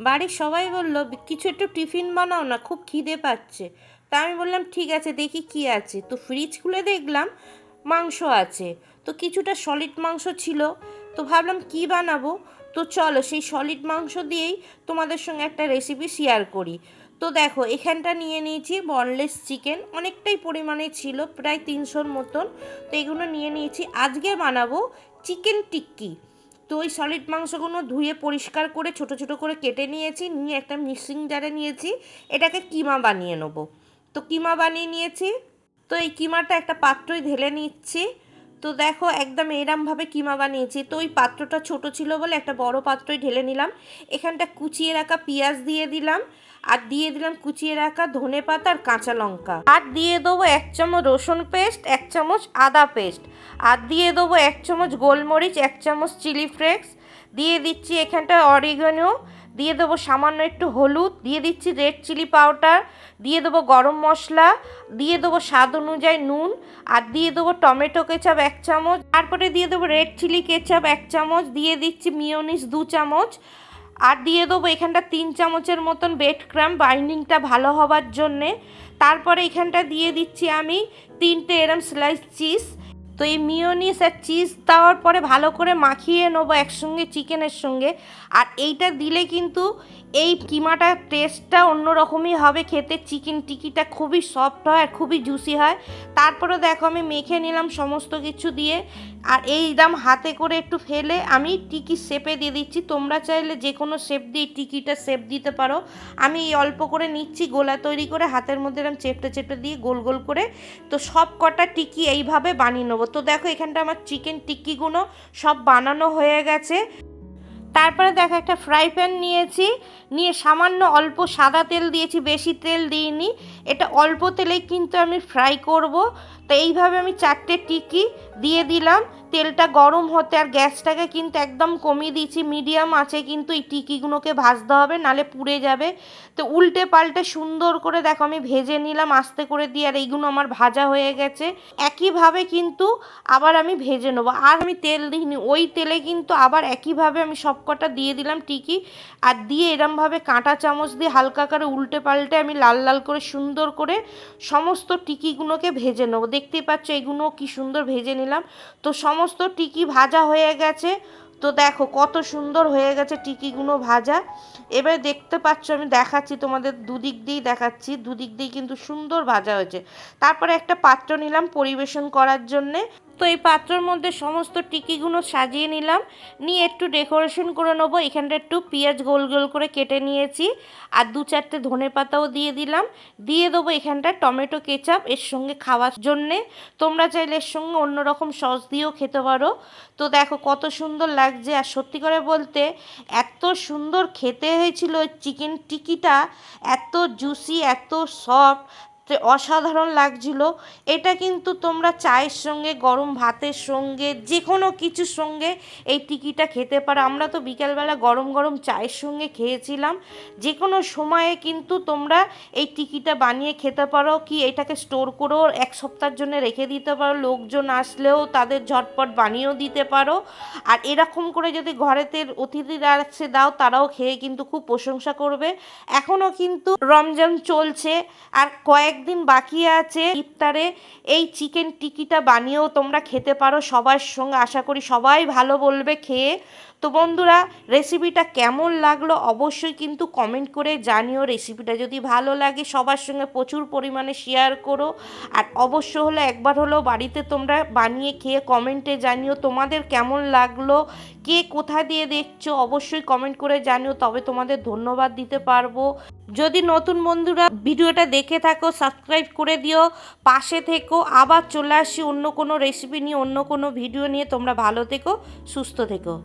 বাড়ির সবাই বলল, কিছু একটু টিফিন বানাও না, খুব খিদে পাচ্ছে। তা আমি বললাম, ঠিক আছে, দেখি কি আছে। তো ফ্রিজ খুলে দেখলাম, মাংস আছে। তো কিছুটা সলিড মাংস ছিল। তো ভাবলাম, কি বানাবো? তো চলো, সেই সলিড মাংস দিয়েই তোমাদের সঙ্গে একটা রেসিপি শেয়ার করি। তো দেখো, এখানটা নিয়ে নিয়েছি বনলেস চিকেন অনেকটাই পরিমাণে ছিল, প্রায় তিনশোর মতন। তো এগুলো নিয়ে নিয়েছি। আজকে বানাবো চিকেন টিক্কি তো ওই সলিড মাংসগুলো ধুয়ে পরিষ্কার করে ছোট ছোট করে কেটে নিয়েছি, নিয়ে একটা মিক্সিং জারে নিয়েছি। এটাকে কিমা বানিয়ে নেব। তো কিমা বানিয়ে নিয়েছি। তো এই কিমাটা একটা পাত্রই ঢেলে নিচ্ছি। তো দেখো একদম এরমভাবে কিমা বানিয়েছি। তো ওই পাত্রটা ছোট ছিল বলে একটা বড় পাত্রই ঢেলে নিলাম। এখানটা কুচিয়ে রাখা পেঁয়াজ দিয়ে দিলাম। আর দিয়ে দিলাম কুচিয়ে রাখা ধনে পাতা আর কাঁচা লঙ্কা। আর দিয়ে দেবো এক চামচ রসুন পেস্ট, এক চামচ আদা পেস্ট। আর দিয়ে দেবো এক চামচ গোলমরিচ, এক চামচ চিলি ফ্লেক্স। দিয়ে দিচ্ছি এখানটা অরিগানো। দিয়ে দেবো সামান্য একটু হলুদ, দিয়ে দিচ্ছি রেড চিলি পাউডার দিয়ে দেবো গরম মশলা, দিয়ে দেবো স্বাদ অনুযায়ী নুন, আর দিয়ে দেবো টমেটো কেচাপ এক চামচ, তারপরে দিয়ে দেবো রেড চিলি কেচাপ এক চামচ, দিয়ে দিচ্ছি মিওনিস দু চামচ, আর দিয়ে দেবো এখানটা তিন চামচের মতন বেড ক্রাম বাইন্ডিংটা ভালো হবার জন্যে, তারপরে এখানটা দিয়ে দিচ্ছি আমি তিনটে এরম স্লাইস চিজ তো এই মিওনিস আর চিজ দেওয়ার পরে ভালো করে মাখিয়ে নেব একসঙ্গে চিকেনের সঙ্গে। আর এইটা দিলে কিন্তু এই কিমাটার টেস্টটা অন্যরকমই হবে খেতে। চিকেন টিকিটা খুবই সফট হয় আর খুবই জুসি হয়। তারপরে দেখো আমি মেখে নিলাম সমস্ত কিছু দিয়ে। আর এই দাম হাতে করে একটু ফেলে আমি টিকি শেপে দিয়ে দিচ্ছি। তোমরা চাইলে যে কোনো শেপ দিয়ে টিকিটা শেপ দিতে পারো। আমি এই অল্প করে নিচ্ছি, গোলা তৈরি করে হাতের মধ্যে এরকম চেপটে চেপটে দিয়ে গোল গোল করে। তো সব কটা টিকি এইভাবে বানিয়ে নেব। তো দেখো এখানটা আমার চিকেন টিক্কিগুলো সব বানানো হয়ে গেছে। তারপরে দেখো একটা ফ্রাই প্যান নিয়েছি। নিয়ে সামান্য অল্প সাদা তেল দিয়েছি, বেশি তেল দিইনি। এটা অল্প তেলেই কিন্তু আমি ফ্রাই করব। তো এইভাবে আমি চারটে টিকি দিয়ে দিলাম। তেলটা গরম হতে আর গ্যাসটাকে কিন্তু একদম কমিয়ে দিয়েছি। মিডিয়াম আছে কিন্তু এই টিকিগুলোকে ভাজতে হবে, নালে পুড়ে যাবে। তো উল্টে পাল্টে সুন্দর করে দেখো আমি ভেজে নিলাম, আস্তে করে দিয়ে আর এইগুলো আমার ভাজা হয়ে গেছে। একইভাবে কিন্তু আবার আমি ভেজে নেব। আর আমি তেল দিইনি, ওই তেলে কিন্তু আবার একইভাবে আমি সবকটা দিয়ে দিলাম টিকি। আর দিয়ে এরমভাবে কাঁটা চামচ দিয়ে হালকা করে উল্টে পাল্টে আমি লাল লাল করে সুন্দর করে সমস্ত টিকিগুলোকে ভেজে নেব। দেখতেই পাচ্ছ এগুলো কি সুন্দর ভেজে নিলাম। তো সমস্ত টিকি ভাজা হয়ে গেছে। তো দেখো কত সুন্দর হয়ে গেছে টিকিগুলো ভাজা। এবারে দেখতে পাচ্ছ, আমি দেখাচ্ছি তোমাদের দুদিক দিয়েই দেখাচ্ছি। দুদিক দিয়েই কিন্তু সুন্দর ভাজা হয়েছে। তারপরে একটা পাত্র নিলাম পরিবেশন করার জন্যে। তো এই পাত্রর মধ্যে সমস্ত টিকিগুলো সাজিয়ে নিলাম। নিয়ে একটু ডেকোরেশন করে নেব। এখানটা একটু পেঁয়াজ গোল গোল করে কেটে নিয়েছি। আর দু চারটে ধনে পাতাও দিয়ে দিলাম। দিয়ে দেবো এখানটা টমেটো কেচাপ এর সঙ্গে খাওয়ার জন্যে। তোমরা চাইলে এর সঙ্গে অন্যরকম সস দিয়েও খেতে পারো। তো দেখো কত সুন্দর লাগছে আর সত্যি করে বলতে এত সুন্দর খেতে হয়েছিল চিকেন টিকিটা এত জুসি এত সফট অসাধারণ লাগছিল। এটা কিন্তু তোমরা চায়ের সঙ্গে, গরম ভাতের সঙ্গে যে কোনো কিছুর সঙ্গে এই টিকিটা খেতে পারো। আমরা তো বিকালবেলা গরম গরম চায়ের সঙ্গে খেয়েছিলাম। যে কোনো সময়ে কিন্তু তোমরা এই টিকিটা বানিয়ে খেতে পারো কি এটাকে স্টোর করেও এক সপ্তাহের জন্য রেখে দিতে পারো। লোকজন আসলেও তাদের ঝটপট বানিয়েও দিতে পারো। আর এরকম করে যদি ঘরেতে অতিথিরা আসছে দাও, তারাও খেয়ে কিন্তু খুব প্রশংসা করবে। এখনও কিন্তু রমজান চলছে। আর কয়েক একদিন বাকি আছে ইফতারে। এই চিকেন টিকিটা বানিয়েও তোমরা খেতে পারো, সবার সঙ্গে আশা করি সবাই ভালো বলবে খেয়ে। তো বন্ধুরা রেসিপিটা কেমন লাগল অবশ্যই কিন্তু কমেন্ট করে জানিও। রেসিপিটা যদি ভালো লাগে, সবার সঙ্গে প্রচুর পরিমাণে শেয়ার করো। আর অবশ্য হলো একবার হলেও বাড়িতে তোমরা বানিয়ে খেয়ে কমেন্টে জানিও তোমাদের কেমন লাগল, কে কোথা দিয়ে দেখছ অবশ্যই কমেন্ট করে জানিও, তবে তোমাদের ধন্যবাদ দিতে পারব। যদি নতুন বন্ধুরা ভিডিওটা দেখে থাকো সাবস্ক্রাইব করে দিও। পাশে থেকো। আবার চলে আসি অন্য কোনো রেসিপি নিয়ে, অন্য কোনো ভিডিও নিয়ে। তোমরা ভালো থেকো, সুস্থ থেকো।